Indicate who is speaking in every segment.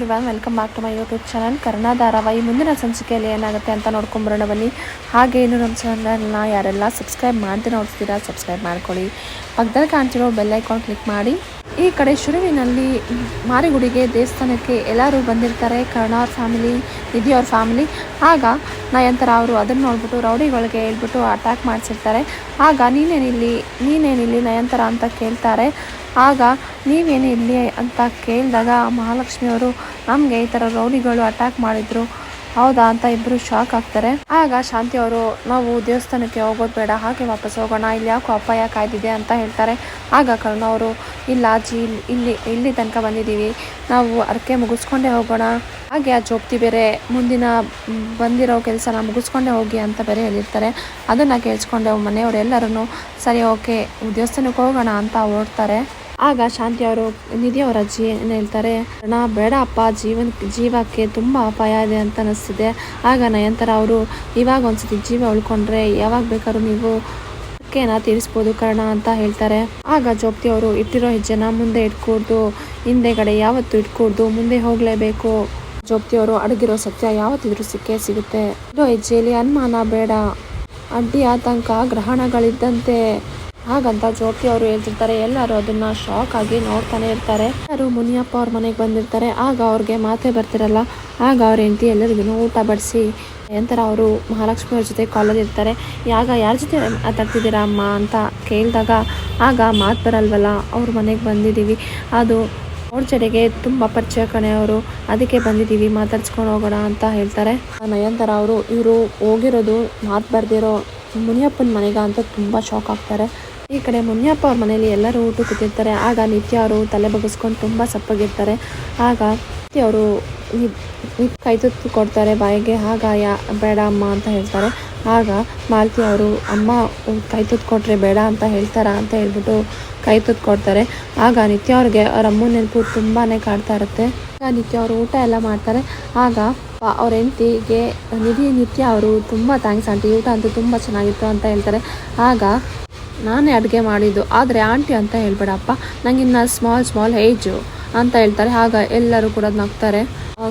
Speaker 1: Every welcome back to my YouTube channel Kannada ಧಾರಾವಾಹಿ ಮುಂದಿನ ಸಂಚಿಕೆಯಲ್ಲಿ ಏನಾಗುತ್ತೆ ಅಂತ ನೋಡ್ಕೊಂಬರೋಣ ಬನ್ನಿ. ಹಾಗೆ ಇನ್ನು ನಮ್ಮ ಚಾನಲ್ನ ಯಾರೆಲ್ಲ ಸಬ್ಸ್ಕ್ರೈಬ್ ಮಾಡ್ತೀನಿ ನೋಡ್ತೀರಾ ಸಬ್ಸ್ಕ್ರೈಬ್ ಮಾಡ್ಕೊಳ್ಳಿ. ಪಕ್ಕದಲ್ಲಿ ಕಾಣ್ತಿರೋ ಬೆಲ್ ಐಕಾನ್ ಕ್ಲಿಕ್ ಮಾಡಿ. ಈ ಕಡೆ ಶುರುವಿನಲ್ಲಿ ಮಾರಿಗುಡಿಗೆ ದೇವಸ್ಥಾನಕ್ಕೆ ಎಲ್ಲರೂ ಬಂದಿರ್ತಾರೆ. ಕರ್ಣ ಅವ್ರ ಫ್ಯಾಮಿಲಿ, ನಿಧಿ ಅವ್ರ ಫ್ಯಾಮಿಲಿ. ಆಗ ನಯಂತರ ಅವರು ಅದನ್ನು ನೋಡ್ಬಿಟ್ಟು ರೌಡಿಗಳಿಗೆ ಹೇಳ್ಬಿಟ್ಟು ಅಟ್ಯಾಕ್ ಮಾಡಿಸಿರ್ತಾರೆ. ಆಗ ನೀನೇನಿಲ್ಲಿ ನೀನೇನಿಲ್ಲಿ ನಯಂತರ ಅಂತ ಕೇಳ್ತಾರೆ. ಆಗ ನೀವೇನು ಇಲ್ಲಿ ಅಂತ ಕೇಳಿದಾಗ ಮಹಾಲಕ್ಷ್ಮಿಯವರು ನಮಗೆ ಈ ಥರ ರೌಡಿಗಳು ಅಟ್ಯಾಕ್ ಮಾಡಿದ್ರು. ಹೌದಾ ಅಂತ ಇಬ್ಬರು ಶಾಕ್ ಆಗ್ತಾರೆ. ಆಗ ಶಾಂತಿ ಅವರು, ನಾವು ದೇವಸ್ಥಾನಕ್ಕೆ ಹೋಗೋದು ಬೇಡ, ಹಾಗೆ ವಾಪಸ್ ಹೋಗೋಣ, ಇಲ್ಲಿ ಯಾಕೋ ಅಪಾಯ ಕಾಯ್ದಿದೆ ಅಂತ ಹೇಳ್ತಾರೆ. ಆಗ ಕರುಣ ಅವರು, ಇಲ್ಲ ಅಜ್ಜಿ ಇಲ್ಲಿ- ಇಲ್ಲಿ ತನಕ ಬಂದಿದ್ದೀವಿ. ನಾವು ಅರ್ಕೆ ಮುಗಿಸ್ಕೊಂಡೇ ಹೋಗೋಣ. ಹಾಗೆ ಆ ಜೋಪ್ತಿ ಬೇರೆ ಮುಂದಿನ ಬಂದಿರೋ ಕೆಲಸನ ಮುಗಿಸ್ಕೊಂಡೇ ಹೋಗಿ ಅಂತ ಬೇರೆ ಹೇಳಿರ್ತಾರೆ. ಅದನ್ನು ಕೇಳಿಸ್ಕೊಂಡೆ ಮನೆಯವರೆಲ್ಲರೂ ಸರಿ ಓಕೆ ದೇವಸ್ಥಾನಕ್ಕೆ ಹೋಗೋಣ ಅಂತ ಓಡ್ತಾರೆ. ಆಗ ಶಾಂತಿ ಅವರು ನಿಧಿ ಅವರ ಅಜ್ಜಿ ಏನು ಹೇಳ್ತಾರೆ, ಅಣ್ಣ, ಬೇಡ ಅಪ್ಪ, ಜೀವನ, ಜೀವಕ್ಕೆ ತುಂಬ ಅಪಾಯ ಇದೆ ಅಂತ ಅನಿಸ್ತಿದೆ ಆಗ ನಯಂತರ ಅವರು, ಇವಾಗ ಒಂದ್ಸತಿ ಜೀವ ಉಳ್ಕೊಂಡ್ರೆ ಯಾವಾಗ ಬೇಕಾದ್ರೂ ನೀವು ನಾ ತೀರಿಸ್ಬೋದು ಕರ್ಣ ಅಂತ ಹೇಳ್ತಾರೆ. ಆಗ ಜೋಪ್ತಿ ಅವರು, ಇಟ್ಟಿರೋ ಹೆಜ್ಜೆನ ಮುಂದೆ ಇಟ್ಕೂಡ್ದು, ಹಿಂದೆಗಡೆ ಯಾವತ್ತು ಇಟ್ಕೊಡ್ದು, ಮುಂದೆ ಹೋಗಲೇಬೇಕು. ಜೋಪ್ತಿ ಅವರು, ಅಡಗಿರೋ ಸತ್ಯ ಯಾವತ್ತಿದ್ರೂ ಸಿಕ್ಕೇ ಸಿಗುತ್ತೆ. ಇರೋ ಹೆಜ್ಜೆಯಲ್ಲಿ ಅನುಮಾನ ಬೇಡ. ಅಡ್ಡಿ, ಆತಂಕ, ಗ್ರಹಣಗಳಿದ್ದಂತೆ ಹಾಗಂತ ಜ್ಯೋತಿ ಅವರು ಹೇಳ್ತಿರ್ತಾರೆ, ಎಲ್ಲರೂ ಅದನ್ನ ಶಾಕ್ ಆಗಿ ನೋಡ್ತಾನೆ ಇರ್ತಾರೆ. ಯಾರು ಮುನಿಯಪ್ಪ ಅವ್ರ ಮನೆಗೆ ಬಂದಿರ್ತಾರೆ, ಆಗ ಅವ್ರಿಗೆ ಮಾತೆ ಬರ್ತಿರಲ್ಲ. ಆಗ ಅವ್ರ ಹೆಂಡತಿ ಎಲ್ಲರಿಗೂ ಊಟ ಬಡಿಸಿ, ನಂತರ ಅವರು ಮಹಾಲಕ್ಷ್ಮಿ ಅವ್ರ ಜೊತೆ ಕಾಲೇಜ್ ಇರ್ತಾರೆ. ಯಾಗ ಯಾರ ಜೊತೆ ಮಾತಾಡ್ತಿದ್ದೀರಾ ಅಮ್ಮ ಅಂತ ಕೇಳಿದಾಗ, ಆಗ ಮಾತು ಬರಲ್ವಲ್ಲ, ಅವ್ರ ಮನೆಗೆ ಬಂದಿದ್ದೀವಿ. ಅದು ಅವ್ರ ಜೊತೆಗೆ ತುಂಬ ಪರಿಚಯ ಕಣೆ ಅವರು. ಅದಕ್ಕೆ ಬಂದಿದ್ದೀವಿ, ಮಾತಾಡ್ಸ್ಕೊಂಡು ಹೋಗೋಣ ಅಂತ ಹೇಳ್ತಾರೆ. ನಯಂತರ ಅವರು ಇವರು ಹೋಗಿರೋದು ಮಾತು ಬರ್ದಿರೋ ಮುನಿಯಪ್ಪನ ಮನೆಗ ಅಂತ ತುಂಬ ಶಾಕ್ ಆಗ್ತಾರೆ. ಈ ಕಡೆ ಮುನಿಯಪ್ಪ ಅವ್ರ ಮನೇಲಿ ಎಲ್ಲರೂ ಊಟ ಕೂತಿರ್ತಾರೆ. ಆಗ ನಿತ್ಯ ಅವರು ತಲೆ ಬಗ್ಗಿಸ್ಕೊಂಡು ತುಂಬ ಸಪ್ಪಗಿರ್ತಾರೆ. ಆಗ ನಿತ್ಯ ಅವರು ಕೈ ತುತ್ತು ಕೊಡ್ತಾರೆ, ಬಾಯಿಗೆ ಆಗ ಯಾ, ಬೇಡ ಅಮ್ಮ ಅಂತ ಹೇಳ್ತಾರೆ. ಆಗ ಮಾಲತಿ ಅವರು, ಅಮ್ಮ ಕೈ ತುತ್ತು ಕೊಟ್ಟರೆ ಬೇಡ ಅಂತ ಹೇಳ್ತಾರ ಅಂತ ಹೇಳ್ಬಿಟ್ಟು ಕೈ ತುತ್ತು ಕೊಡ್ತಾರೆ. ಆಗ ನಿತ್ಯ ಅವ್ರಿಗೆ ಅವ್ರ ಅಮ್ಮನ ನೆನಪು ತುಂಬಾ ಕಾಡ್ತಾ ಇರುತ್ತೆ. ಆಗ ನಿತ್ಯ ಅವರು ಊಟ ಎಲ್ಲ ಮಾಡ್ತಾರೆ. ಆಗ ಅವ್ರ ಹೆಂಡತಿಗೆ ನಿಧಿ ನಿತ್ಯ ಅವರು, ತುಂಬ ಥ್ಯಾಂಕ್ಸ್ ಆಂಟಿ, ಊಟ ಅಂತೂ ತುಂಬ ಚೆನ್ನಾಗಿತ್ತು ಅಂತ ಹೇಳ್ತಾರೆ. ಆಗ ನಾನೇ ಅಡುಗೆ ಮಾಡಿದ್ದು. ಆದರೆ ಆಂಟಿ ಅಂತ ಹೇಳ್ಬೇಡಪ್ಪ. ನಂಗಿನ್ನ ಸ್ಮಾಲ್ ಸ್ಮಾಲ್ ಏಜು ಅಂತ ಹೇಳ್ತಾರೆ. ಆಗ ಎಲ್ಲರೂ ಕೂಡ ನಗ್ತಾರೆ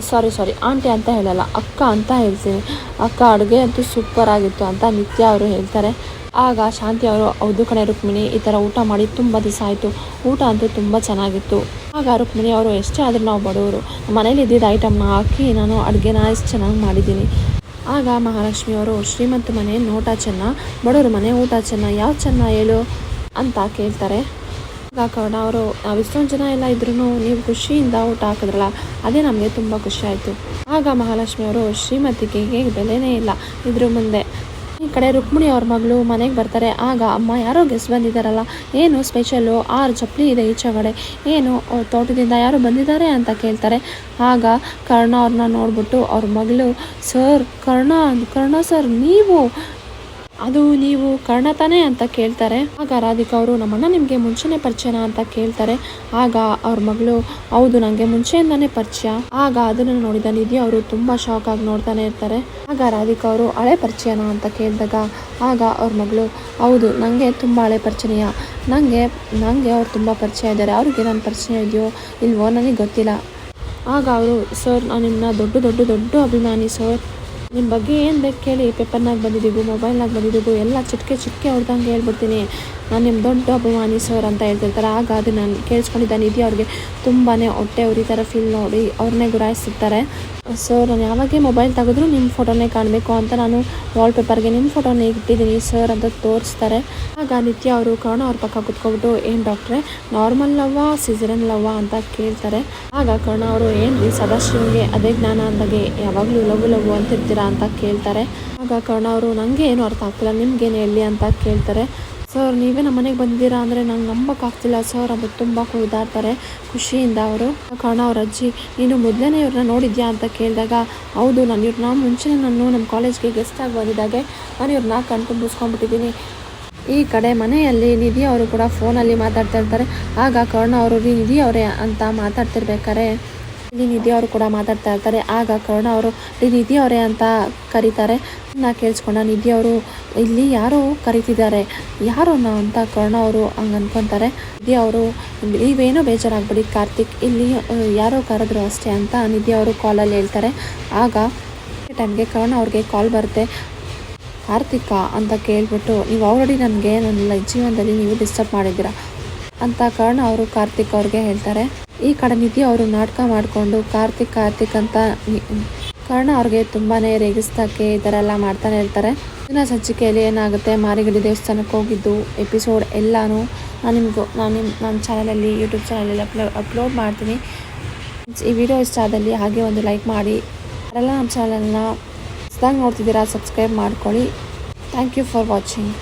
Speaker 1: ಸಾರಿ ಸಾರಿ ಆಂಟಿ ಅಂತ ಹೇಳಲ್ಲ. ಅಕ್ಕ ಅಂತ ಹೇಳ್ತೀನಿ. ಅಕ್ಕ ಅಡುಗೆ ಅಂತೂ ಸೂಪರ್ ಆಗಿತ್ತು ಅಂತ ನಿತ್ಯ ಅವರು ಹೇಳ್ತಾರೆ. ಆಗ ಶಾಂತಿ ಅವರು, ಹೌದು ಕಣೆ ರುಕ್ಮಿಣಿ, ಈ ಥರ ಊಟ ಮಾಡಿ ತುಂಬ ದಿವಸ ಆಯಿತು. ಊಟ ಅಂತೂ ತುಂಬ ಚೆನ್ನಾಗಿತ್ತು. ಆಗ ರುಕ್ಮಿಣಿ ಅವರು, ಎಷ್ಟೇ ಆದರೂ ನಾವು ಬಡವರು. ಮನೇಲಿ ಇದ್ದಿದ್ದ ಐಟಮ್ನ ಹಾಕಿ ನಾನು ಅಡುಗೆನ ಎಷ್ಟು ಚೆನ್ನಾಗಿ ಮಾಡಿದ್ದೀನಿ. ಆಗ ಮಹಾಲಕ್ಷ್ಮಿ ಅವರು, ಶ್ರೀಮಂತ ಮನೆ, ನೋಟ ಚೆನ್ನ, ಬಡವ್ರ ಮನೆ, ಊಟ ಚೆನ್ನ, ಯಾವ ಚೆನ್ನ ಹೇಳು ಅಂತ ಕೇಳ್ತಾರೆ. ಆಗ ಅವರು, ನಾವು ಇಷ್ಟೊಂದು ಜನ ಎಲ್ಲ ಇದ್ರೂ ನೀವು ಖುಷಿಯಿಂದ ಊಟ ಹಾಕಿದ್ರಲ್ಲ, ಅದೇ ನಮಗೆ ತುಂಬ ಖುಷಿ ಆಯಿತು. ಆಗ ಮಹಾಲಕ್ಷ್ಮಿ ಅವರು, ಶ್ರೀಮತಿಗೆ ಬೆಲೆನೇ ಇಲ್ಲ, ಇದ್ರ ಮುಂದೆ ಕಡೆ ರುಕ್ಮಿಣಿ ಅವ್ರ ಮಗಳು ಮನೆಗೆ ಬರ್ತಾರೆ. ಆಗ ಅಮ್ಮ ಯಾರೋ ಗೆಸ್ಟ್ ಬಂದಿದ್ದಾರಲ್ಲ. ಏನು ಸ್ಪೆಷಲ್ಲು ಆರು ಚಪ್ಪಲಿ ಇದೆ ಈಚೆಗಡೆ ಏನು ತೋಟದಿಂದ ಯಾರು ಬಂದಿದ್ದಾರೆ ಅಂತ ಕೇಳ್ತಾರೆ. ಆಗ ಕರ್ಣ ಅವ್ರನ್ನ ನೋಡ್ಬಿಟ್ಟು ಅವ್ರ ಮಗಳು, ಸರ್, ಕರ್ಣ ಕರ್ಣ ಸರ್, ನೀವು ಅದು ನೀವು ಕರ್ಣ ಅಂತ ಕೇಳ್ತಾರೆ. ಆಗ ರಾಧಿಕಾ ಅವರು ನಮ್ಮಣ್ಣ ನಿಮಗೆ ಮುಂಚೆನೆ ಪರಿಚಯನ ಅಂತ ಕೇಳ್ತಾರೆ. ಆಗ ಅವ್ರ ಮಗಳು, ಹೌದು ನನಗೆ ಮುಂಚೆಯಿಂದಾನೇ ಪರಿಚಯ. ಆಗ ಅದನ್ನು ನೋಡಿದ ನಿಧಿ ಅವರು ತುಂಬ ಶಾಕ್ ಆಗಿ ನೋಡ್ತಾನೆ ಇರ್ತಾರೆ. ಆಗ ರಾಧಿಕಾ ಅವರು, ಹಳೆ ಪರಿಚಯನ ಅಂತ ಕೇಳಿದಾಗ, ಆಗ ಅವ್ರ ಮಗಳು, ಹೌದು ನನಗೆ ತುಂಬ ಹಳೆ ಪರಿಚಯ ನನಗೆ ನನಗೆ ಅವ್ರು ತುಂಬ ಪರಿಚಯ ಇದ್ದಾರೆ. ಅವ್ರಿಗೆ ನನ್ನ ಪರಿಚಯ ಇದೆಯೋ ಇಲ್ವೋ ನನಗೆ ಗೊತ್ತಿಲ್ಲ. ಆಗ ಅವರು, ಸರ್, ನಾನು ನಿಮ್ಮನ್ನ ದೊಡ್ಡ ದೊಡ್ಡ ದೊಡ್ಡ ಅಭಿಮಾನಿ, ಸರ್. ನಿಮ್ಮ ಬಗ್ಗೆ ಏನು ಬೇಕು ಕೇಳಿ, ಪೇಪರ್ನಾಗ ಬಂದಿದ್ದೀವಿ ಮೊಬೈಲ್ನಾಗ ಬಂದಿದ್ದೀವಿ ಎಲ್ಲ ಚಿಟಕೆ ಚಿಟಿಕೆ ಹೊಡ್ದಂಗೆ ಹೇಳ್ಬಿಡ್ತೀನಿ. ನಾನು ನಿಮ್ಮ ದೊಡ್ಡ ಅಭಿಮಾನಿ ಸರ್ ಅಂತ ಹೇಳ್ತಿರ್ತಾರೆ. ಆಗ ಅದು ನಾನು ಕೇಳಿಸ್ಕೊಂಡಿದ್ದ ನಿಧಿ ಅವ್ರಿಗೆ ತುಂಬಾ ಹೊಟ್ಟೆ ಉರಿ ಥರ ಫೀಲ್ ನೋಡಿ ಅವ್ರನ್ನೇ ಗುರಾಯಿಸ್ತಿರ್ತಾರೆ. ಸರ್ ನಾನು ಯಾವಾಗೇ ಮೊಬೈಲ್ ತೆಗೆದ್ರು ನಿಮ್ಮ ಫೋಟೋನೇ ಕಾಣಬೇಕು ಅಂತ ನಾನು ವಾಲ್ ಪೇಪರ್ಗೆ ನಿಮ್ಮ ಫೋಟೋನೇ ಇಟ್ಟಿದ್ದೀನಿ ಸರ್ ಅಂತ ತೋರಿಸ್ತಾರೆ. ಆಗ ನಿತ್ಯ ಅವರು ಕರ್ಣ ಅವ್ರ ಪಕ್ಕ ಕುತ್ಕೊಬಿಟ್ಟು, ಏನು ಡಾಕ್ಟ್ರೆ ನಾರ್ಮಲ್ ಲವ್ವ ಸಿಸರನ್ ಲವ್ವ ಅಂತ ಕೇಳ್ತಾರೆ. ಆಗ ಕರ್ಣ ಅವರು ಏನು ರೀ ಸದಾಶಿವಂಗೆ ಅದೇ ಜ್ಞಾನ ಅಂದಾಗೆ ಯಾವಾಗಲೂ ಲಘು ಲಘು ಅಂತಿರ್ತೀರಾ? ಅಂತ ಕೇಳ್ತಾರೆ. ಆಗ ಕರ್ಣ ಅವರು ನನಗೆ ಏನು ಅರ್ಥ ಆಗ್ತಿಲ್ಲ, ನಿಮ್ಗೇನು ಹೇಳಿ ಅಂತ ಕೇಳ್ತಾರೆ. ಸರ್, ನೀವೇ ನಮ್ಮ ಮನೆಗೆ ಬಂದಿದ್ದೀರಾ ಅಂದರೆ ನಂಗೆ ನಂಬಕ್ಕಾಗ್ತಿಲ್ಲ ಸರ್ ಅವರು ತುಂಬ ಕುಯ್ದಾಡ್ತಾರೆ ಖುಷಿಯಿಂದ ಅವರು. ಕರ್ಣ ಅವ್ರ ಅಜ್ಜಿ, ನೀನು ಮೊದಲನೇ ಇವ್ರನ್ನ ನೋಡಿದ್ಯಾ ಅಂತ ಕೇಳಿದಾಗ, ಹೌದು, ನಾನು ಇವ್ರನ್ನ ಮುಂಚೆ ನಾನು ನಮ್ಮ ಕಾಲೇಜ್ಗೆ ಗೆಸ್ಟಾಗಿ ಬಂದಿದ್ದಾಗೆ, ನಾನು ಇವ್ರನ್ನ ಕಣ್ತುಂಬಿಸ್ಕೊಂಡ್ಬಿಟ್ಟಿದ್ದೀನಿ ಈ ಕಡೆ ಮನೆಯಲ್ಲಿ ನಿಧಿ ಅವರು ಕೂಡ ಫೋನಲ್ಲಿ ಮಾತಾಡ್ತಾ ಇರ್ತಾರೆ. ಆಗ ಕರ್ಣ ಅವರು ನಿಧಿ ಅವರೇ ಅಂತ ಮಾತಾಡ್ತಿರ್ಬೇಕಾರೆ ಇಲ್ಲಿ ನಿಧಿ ಅವರು ಕೂಡ ಮಾತಾಡ್ತಾ ಇರ್ತಾರೆ. ಆಗ ಕರುಣ ಅವರು "ರೀ ನಿಧಿ ಅವರೇ ಅಂತ ಕರೀತಾರೆ. ನಾ ಕೇಳಿಸ್ಕೊಂಡ, ನಿಧಿ ಅವರು, ಇಲ್ಲಿ ಯಾರು ಕರೀತಿದ್ದಾರೆ? ಯಾರು ಅಂತ ಕರುಣ ಅವರು ಹಂಗೆ ಅನ್ಕೊತಾರೆ. ನಿಧಿ ಅವರು, ನೀವೇನೋ ಬೇಜಾರಾಗ್ಬಿಡಿ ಕಾರ್ತಿಕ್. ಇಲ್ಲಿ ಯಾರೋ ಕರೆದ್ರು ಅಷ್ಟೇ ಅಂತ ನಿಧಿ ಅವರು ಕಾಲಲ್ಲಿ ಹೇಳ್ತಾರೆ. ಆಗ ಟೈಮ್ಗೆ ಕರುಣ ಅವ್ರಿಗೆ ಕಾಲ್ ಬರುತ್ತೆ. ಕಾರ್ತಿಕ ಅಂತ ಕೇಳ್ಬಿಟ್ಟು, ನೀವು ಆಲ್ರೆಡಿ ನನಗೆ ನನ್ನ ಜೀವನದಲ್ಲಿ ನೀವು ಡಿಸ್ಟರ್ಬ್ ಮಾಡಿದ್ದೀರಾ? ಅಂತ ಕರ್ಣ ಅವರು ಕಾರ್ತಿಕ್ ಅವ್ರಿಗೆ ಹೇಳ್ತಾರೆ. ಈ ಕಡೆ ನಿಧಿ ಅವರು ನಾಟಕ ಮಾಡಿಕೊಂಡು ಕಾರ್ತಿಕ್ ಕಾರ್ತಿಕ್ ಅಂತ ಕರ್ಣ ಅವ್ರಿಗೆ ತುಂಬಾ ರೇಗಿಸ್ತಕ್ಕೆ ಈ ಥರ ಎಲ್ಲ ಮಾಡ್ತಾನೆ ಇರ್ತಾರೆ. ದಿನ ಸಂಚಿಕೆಯಲ್ಲಿ ಏನಾಗುತ್ತೆ, ಮಾರಿಗಡಿ ದೇವಸ್ಥಾನಕ್ಕೆ ಹೋಗಿದ್ದು ಎಪಿಸೋಡ್ ಎಲ್ಲಾನು ನಾನು ನಿಮಗೂ, ನಾನು ನಿಮ್ಮ ನಮ್ಮ ಚಾನಲಲ್ಲಿ ಯೂಟ್ಯೂಬ್ ಚಾನಲಲ್ಲಿ ಅಪ್ಲೋ ಅಪ್ಲೋಡ್ ಮಾಡ್ತೀನಿ. ಈ ವಿಡಿಯೋ ಇಷ್ಟ ಆದಲ್ಲಿ ಹಾಗೆ ಒಂದು ಲೈಕ್ ಮಾಡಿ. ಯಾರೆಲ್ಲ ನಮ್ಮ ಚಾನಲನ್ನು ಸ್ಟಾಗ್ ನೋಡ್ತಿದ್ದೀರಾ ಸಬ್ಸ್ಕ್ರೈಬ್ ಮಾಡ್ಕೊಳ್ಳಿ. Thank you for watching